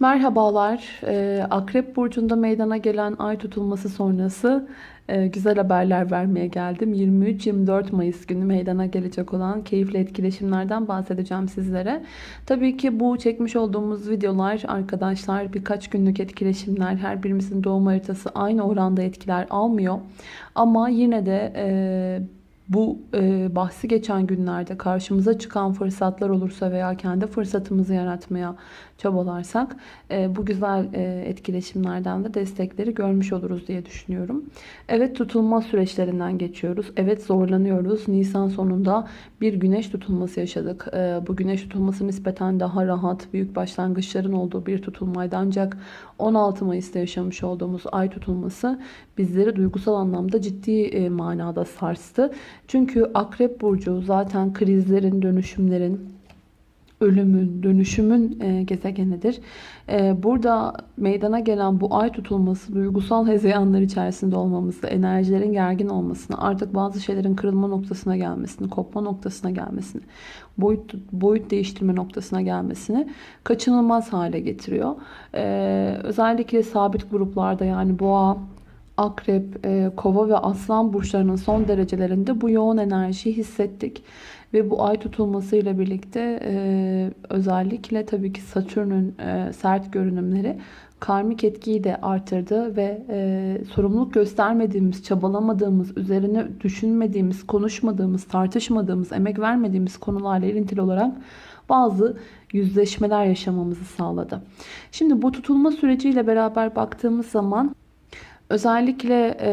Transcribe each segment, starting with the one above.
Merhabalar. Ee, Akrep Burcu'nda meydana gelen ay tutulması sonrası e, güzel haberler vermeye geldim. 23-24 Mayıs günü meydana gelecek olan keyifli etkileşimlerden bahsedeceğim sizlere. Tabii ki bu çekmiş olduğumuz videolar arkadaşlar birkaç günlük etkileşimler. Her birimizin doğum haritası aynı oranda etkiler almıyor. Ama yine de... E, bu e, bahsi geçen günlerde karşımıza çıkan fırsatlar olursa veya kendi fırsatımızı yaratmaya çabalarsak e, bu güzel e, etkileşimlerden de destekleri görmüş oluruz diye düşünüyorum. Evet tutulma süreçlerinden geçiyoruz. Evet zorlanıyoruz. Nisan sonunda bir güneş tutulması yaşadık. E, bu güneş tutulması nispeten daha rahat, büyük başlangıçların olduğu bir tutulmaydı. Ancak 16 Mayıs'ta yaşamış olduğumuz ay tutulması bizleri duygusal anlamda ciddi e, manada sarstı. Çünkü Akrep Burcu zaten krizlerin, dönüşümlerin, ölümün, dönüşümün e, gezegenidir. E, burada meydana gelen bu ay tutulması duygusal hezeyanlar içerisinde olmamızı, enerjilerin gergin olmasını, artık bazı şeylerin kırılma noktasına gelmesini, kopma noktasına gelmesini, boyut, boyut değiştirme noktasına gelmesini kaçınılmaz hale getiriyor. E, özellikle sabit gruplarda yani boğa, Akrep, e, Kova ve Aslan burçlarının son derecelerinde bu yoğun enerjiyi hissettik. Ve bu ay tutulmasıyla birlikte e, özellikle tabii ki Satürn'ün e, sert görünümleri karmik etkiyi de artırdı ve e, sorumluluk göstermediğimiz, çabalamadığımız, üzerine düşünmediğimiz, konuşmadığımız, tartışmadığımız, emek vermediğimiz konularla ilintili olarak bazı yüzleşmeler yaşamamızı sağladı. Şimdi bu tutulma süreciyle beraber baktığımız zaman özellikle e,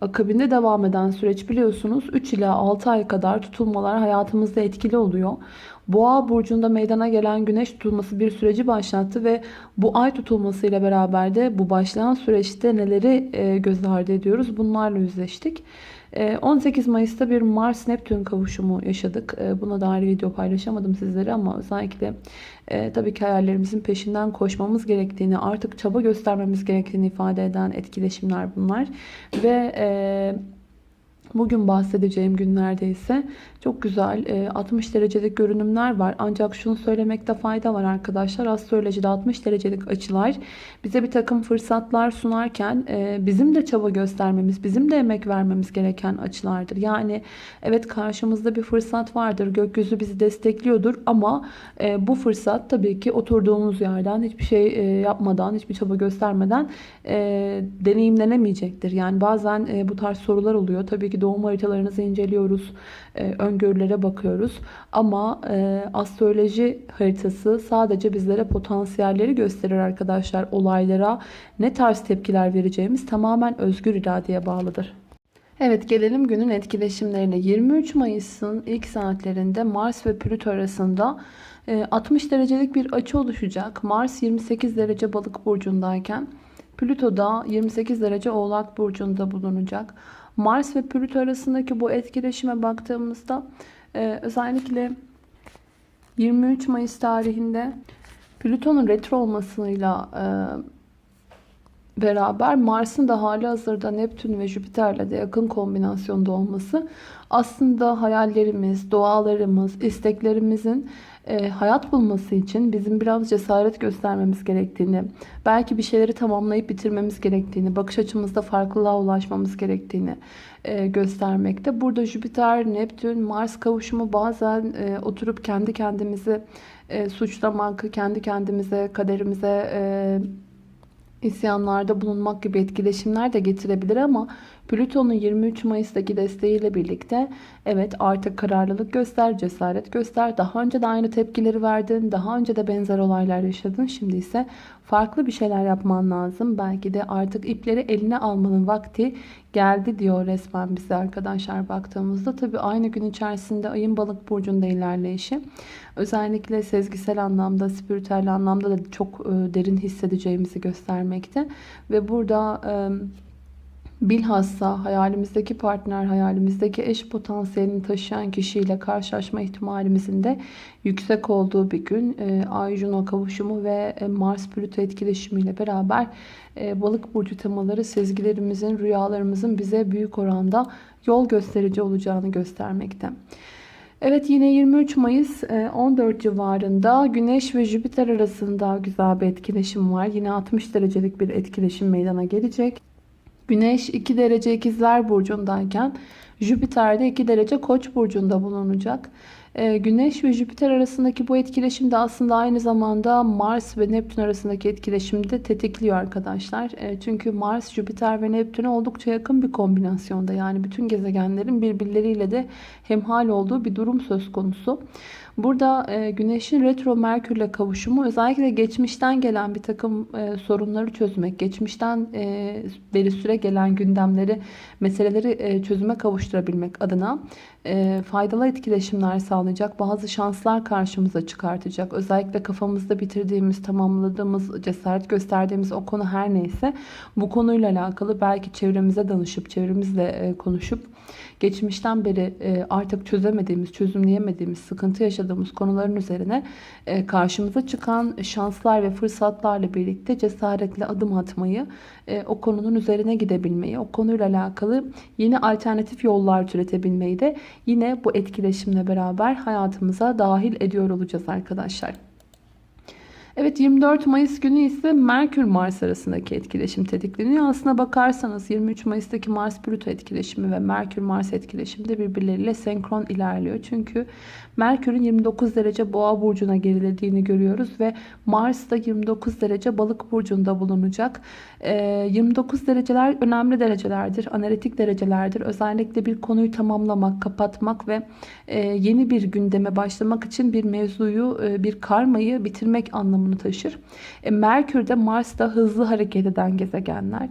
akabinde devam eden süreç biliyorsunuz 3 ila 6 ay kadar tutulmalar hayatımızda etkili oluyor. Boğa burcunda meydana gelen güneş tutulması bir süreci başlattı ve bu ay tutulması ile beraber de bu başlayan süreçte neleri e, göz ardı ediyoruz bunlarla yüzleştik. 18 e, Mayıs'ta bir Mars-Neptün kavuşumu yaşadık. E, buna dair video paylaşamadım sizlere ama özellikle tabii ki hayallerimizin peşinden koşmamız gerektiğini, artık çaba göstermemiz gerektiğini ifade eden etkileşimler bunlar. Ve Bugün bahsedeceğim günlerde ise çok güzel 60 e, derecelik görünümler var. Ancak şunu söylemekte fayda var arkadaşlar. Astrolojide 60 derecelik açılar bize bir takım fırsatlar sunarken e, bizim de çaba göstermemiz, bizim de emek vermemiz gereken açılardır. Yani evet karşımızda bir fırsat vardır. Gökyüzü bizi destekliyordur ama e, bu fırsat tabii ki oturduğumuz yerden hiçbir şey yapmadan, hiçbir çaba göstermeden deneyimlenemeyecektir. Yani bazen bu tarz sorular oluyor. Tabii ki doğum haritalarınızı inceliyoruz. E, öngörülere bakıyoruz. Ama e, astroloji haritası sadece bizlere potansiyelleri gösterir arkadaşlar. Olaylara ne tarz tepkiler vereceğimiz tamamen özgür iradeye bağlıdır. Evet gelelim günün etkileşimlerine. 23 Mayıs'ın ilk saatlerinde Mars ve Plüto arasında 60 e, derecelik bir açı oluşacak. Mars 28 derece balık burcundayken Plüto da 28 derece oğlak burcunda bulunacak. Mars ve Plüto arasındaki bu etkileşime baktığımızda e, özellikle 23 Mayıs tarihinde Plüton'un retro olmasıyla e, beraber Mars'ın da hali hazırda Neptün ve Jüpiter'le de yakın kombinasyonda olması aslında hayallerimiz, dualarımız, isteklerimizin e, hayat bulması için bizim biraz cesaret göstermemiz gerektiğini, belki bir şeyleri tamamlayıp bitirmemiz gerektiğini, bakış açımızda farklılığa ulaşmamız gerektiğini e, göstermekte. Burada Jüpiter, Neptün, Mars kavuşumu bazen e, oturup kendi kendimizi e, suçlamak, kendi kendimize, kaderimize e, isyanlarda bulunmak gibi etkileşimler de getirebilir ama Plüton'un 23 Mayıs'taki desteğiyle birlikte evet artık kararlılık göster, cesaret göster. Daha önce de aynı tepkileri verdin, daha önce de benzer olaylar yaşadın. Şimdi ise farklı bir şeyler yapman lazım. Belki de artık ipleri eline almanın vakti geldi diyor resmen bize arkadaşlar baktığımızda. Tabi aynı gün içerisinde ayın balık burcunda ilerleyişi. Özellikle sezgisel anlamda, spiritüel anlamda da çok e, derin hissedeceğimizi göstermekte. Ve burada Bilhassa hayalimizdeki partner, hayalimizdeki eş potansiyelini taşıyan kişiyle karşılaşma ihtimalimizin de yüksek olduğu bir gün. E, Ay Juno kavuşumu ve e, Mars Plüto etkileşimiyle beraber e, balık burcu temaları sezgilerimizin, rüyalarımızın bize büyük oranda yol gösterici olacağını göstermekte. Evet yine 23 Mayıs e, 14 civarında Güneş ve Jüpiter arasında güzel bir etkileşim var. Yine 60 derecelik bir etkileşim meydana gelecek. Güneş 2 derece ikizler burcundayken Jüpiter de 2 derece koç burcunda bulunacak. Ee, Güneş ve Jüpiter arasındaki bu etkileşim de aslında aynı zamanda Mars ve Neptün arasındaki etkileşimi de tetikliyor arkadaşlar. Ee, Çünkü Mars, Jüpiter ve Neptün'e oldukça yakın bir kombinasyonda. Yani bütün gezegenlerin birbirleriyle de hemhal olduğu bir durum söz konusu. Burada e, Güneş'in retro Merkür'le kavuşumu özellikle geçmişten gelen bir takım e, sorunları çözmek, geçmişten e, beri süre gelen gündemleri, meseleleri e, çözüme kavuşturabilmek adına e, faydalı etkileşimler sağlayacak, bazı şanslar karşımıza çıkartacak. Özellikle kafamızda bitirdiğimiz, tamamladığımız, cesaret gösterdiğimiz o konu her neyse bu konuyla alakalı belki çevremize danışıp, çevremizle e, konuşup geçmişten beri e, artık çözemediğimiz, çözümleyemediğimiz, sıkıntı yaşadığımız konuların üzerine e, karşımıza çıkan şanslar ve fırsatlarla birlikte cesaretle adım atmayı, e, o konunun üzerine gidebilmeyi, o konuyla alakalı yeni alternatif yollar türetebilmeyi de yine bu etkileşimle beraber hayatımıza dahil ediyor olacağız arkadaşlar. Evet 24 Mayıs günü ise Merkür Mars arasındaki etkileşim tetikleniyor. Aslına bakarsanız 23 Mayıs'taki Mars Plüto etkileşimi ve Merkür Mars etkileşimi de birbirleriyle senkron ilerliyor. Çünkü Merkür'ün 29 derece Boğa burcuna gerilediğini görüyoruz ve Mars da 29 derece Balık burcunda bulunacak. 29 ee, dereceler önemli derecelerdir, analitik derecelerdir. Özellikle bir konuyu tamamlamak, kapatmak ve e, yeni bir gündeme başlamak için bir mevzuyu, e, bir karmayı bitirmek anlamını taşır. E, Merkür de Mars da hızlı hareket eden gezegenler.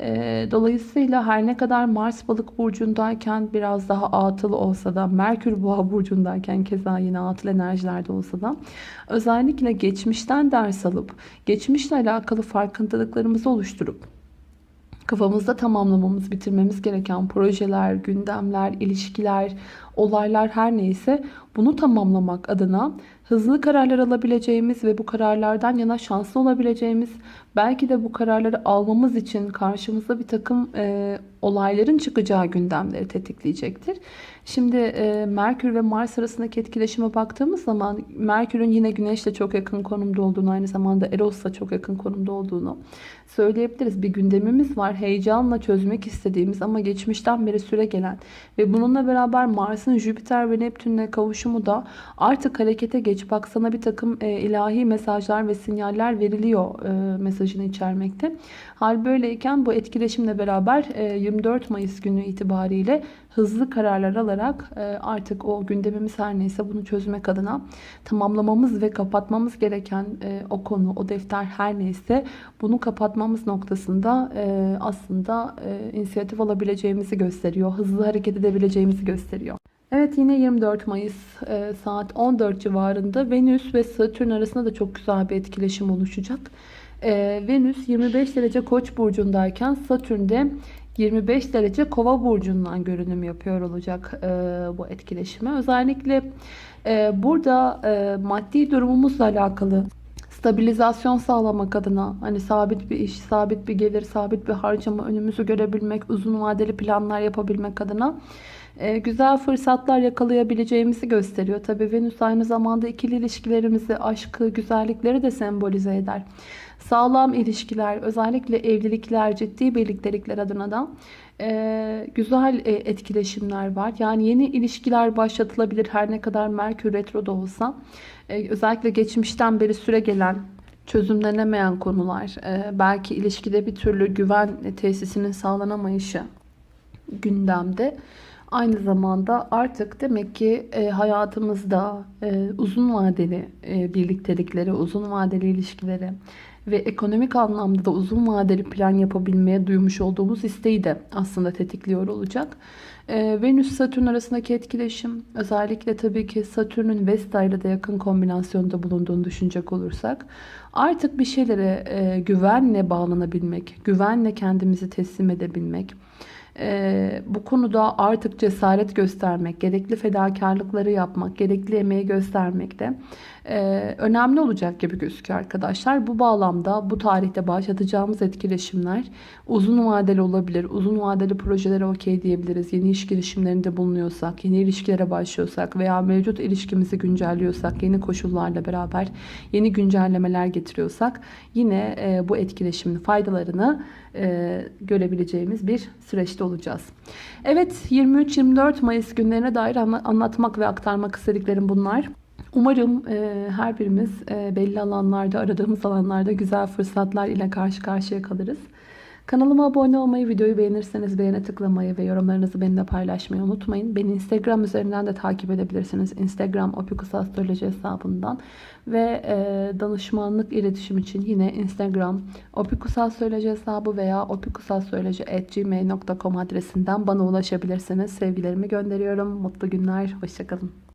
Ee, dolayısıyla her ne kadar Mars balık burcundayken biraz daha atılı olsa da Merkür boğa burcundayken keza yine atılı enerjilerde olsa da özellikle geçmişten ders alıp geçmişle alakalı farkındalıklarımızı oluşturup kafamızda tamamlamamız, bitirmemiz gereken projeler, gündemler, ilişkiler, olaylar her neyse bunu tamamlamak adına hızlı kararlar alabileceğimiz ve bu kararlardan yana şanslı olabileceğimiz belki de bu kararları almamız için karşımıza bir takım e, olayların çıkacağı gündemleri tetikleyecektir. Şimdi e, Merkür ve Mars arasındaki etkileşime baktığımız zaman Merkür'ün yine Güneş'le çok yakın konumda olduğunu aynı zamanda Eros'la çok yakın konumda olduğunu söyleyebiliriz. Bir gündemimiz var. Heyecanla çözmek istediğimiz ama geçmişten beri süre gelen ve bununla beraber Mars'ın Jüpiter ve Neptün'le kavuşumu da artık harekete geç. Bak sana bir takım e, ilahi mesajlar ve sinyaller veriliyor e, mesajını içermekte. Hal böyleyken bu etkileşimle beraber e, 24 Mayıs günü itibariyle hızlı kararlar alarak e, artık o gündemimiz her neyse bunu çözmek adına tamamlamamız ve kapatmamız gereken e, o konu, o defter her neyse bunu kapatmamız noktasında e, aslında inisiyatif alabileceğimizi gösteriyor. Hızlı hareket edebileceğimizi gösteriyor. Evet yine 24 Mayıs saat 14 civarında Venüs ve Satürn arasında da çok güzel bir etkileşim oluşacak. Venüs 25 derece Koç burcundayken Satürn de 25 derece kova burcundan görünüm yapıyor olacak e, bu etkileşime. Özellikle e, burada e, maddi durumumuzla alakalı stabilizasyon sağlamak adına hani sabit bir iş, sabit bir gelir, sabit bir harcama önümüzü görebilmek, uzun vadeli planlar yapabilmek adına e, güzel fırsatlar yakalayabileceğimizi gösteriyor. Tabii Venüs aynı zamanda ikili ilişkilerimizi, aşkı, güzellikleri de sembolize eder. Sağlam ilişkiler, özellikle evlilikler, ciddi birliktelikler adına da e, güzel e, etkileşimler var. Yani yeni ilişkiler başlatılabilir her ne kadar Merkür Retro'da olsa. E, özellikle geçmişten beri süre gelen çözümlenemeyen konular, e, belki ilişkide bir türlü güven tesisinin sağlanamayışı gündemde. Aynı zamanda artık demek ki e, hayatımızda e, uzun vadeli e, uzun vadeli ilişkileri ve ekonomik anlamda da uzun vadeli plan yapabilmeye duymuş olduğumuz isteği de aslında tetikliyor olacak. Ee, Venüs-Satürn arasındaki etkileşim özellikle tabii ki Satürn'ün Vesta ile de yakın kombinasyonda bulunduğunu düşünecek olursak artık bir şeylere e, güvenle bağlanabilmek, güvenle kendimizi teslim edebilmek, e, bu konuda artık cesaret göstermek, gerekli fedakarlıkları yapmak, gerekli emeği göstermek de e, önemli olacak gibi gözüküyor arkadaşlar. Bu bağlamda bu tarihte başlatacağımız etkileşimler uzun vadeli olabilir. Uzun vadeli projelere okey diyebiliriz. Yeni iş girişimlerinde bulunuyorsak, yeni ilişkilere başlıyorsak veya mevcut ilişkimizi güncelliyorsak, yeni koşullarla beraber yeni güncellemeler getiriyorsak yine e, bu etkileşimin faydalarını e, görebileceğimiz bir süreçte olacağız. Evet 23-24 Mayıs günlerine dair anla- anlatmak ve aktarmak istediklerim bunlar. Umarım e, her birimiz e, belli alanlarda, aradığımız alanlarda güzel fırsatlar ile karşı karşıya kalırız. Kanalıma abone olmayı, videoyu beğenirseniz beğene tıklamayı ve yorumlarınızı benimle paylaşmayı unutmayın. Beni Instagram üzerinden de takip edebilirsiniz. Instagram Opikus Astroloji hesabından. Ve e, danışmanlık iletişim için yine Instagram Opikus Astroloji hesabı veya opikusastroloji.gmail.com adresinden bana ulaşabilirsiniz. Sevgilerimi gönderiyorum. Mutlu günler. Hoşçakalın.